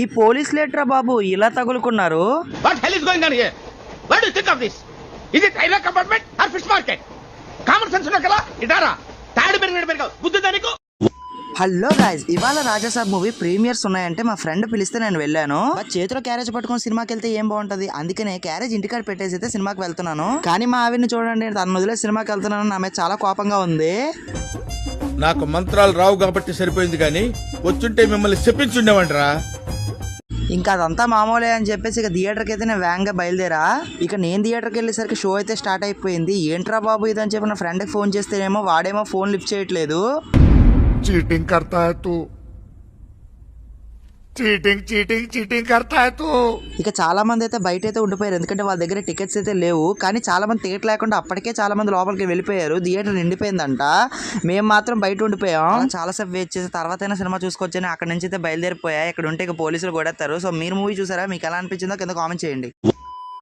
ఈ పోలీస్ లేటరా బాబు? ఇలా తగులుకున్నారు. What hell is going on here? What do you think of this? Is it railway compartment or fish market? Common sense ఉన్నా కదా? ఇటారా తాడు పెరిగినట్టు పెరిగావు. బుద్ధి దానికి హలో గాయస్ ఇవాళ రాజాసాబ్ మూవీ ప్రీమియర్స్ ఉన్నాయంటే మా ఫ్రెండ్ పిలిస్తే నేను వెళ్ళాను. చేతిలో క్యారేజ్ పట్టుకొని సినిమాకి వెళ్తే ఏం బాగుంటది? అందుకనే క్యారేజ్ ఇంటికాడ పెట్టేసి అయితే సినిమాకి వెళ్తున్నాను. కానీ మా ఆవిడని చూడండి తన వదిలే సినిమాకి వెళ్తున్నాను. నా మీద చాలా కోపంగా ఉంది. నాకు మంత్రాలు రావు కాబట్టి సరిపోయింది కానీ వచ్చుంటే మిమ్మల్ని చెప్పించుండేవంటరా ఇంకా అదంతా మామూలే అని చెప్పేసి ఇక థియేటర్కి అయితే నేను వ్యాంగ్గా బయలుదేరా. ఇక నేను థియేటర్కి వెళ్ళేసరికి షో అయితే స్టార్ట్ అయిపోయింది. ఏంట్రా బాబు ఇదని చెప్పి నా ఫ్రెండ్కి ఫోన్ చేస్తేనేమో వాడేమో ఫోన్ లిఫ్ట్ చేయట్లేదు. చీటింగ్ కర్తా చీటింగ్ చీటింగ్ చీటింగ్ ఇక చాలా మంది అయితే బయట అయితే ఉండిపోయారు. ఎందుకంటే వాళ్ళ దగ్గర టికెట్స్ అయితే లేవు. కానీ చాలా మంది థియేటర్ లేకుండా అప్పటికే చాలా మంది లోపలికి వెళ్ళిపోయారు. థియేటర్ నిండిపోయిందంట. మేము మాత్రం బయట ఉండిపోయాం. చాలాసేపు వెయిట్ చేసి తర్వాత సినిమా చూసుకొచ్చాను అక్కడ నుంచి అయితే బయలుదేరిపోయా. ఇక్కడ ఉంటే ఇక పోలీసులు కొడతారు సో మీరు మూవీ చూసారా? మీకు ఎలా అనిపించిందో కింద కామెంట్ చేయండి.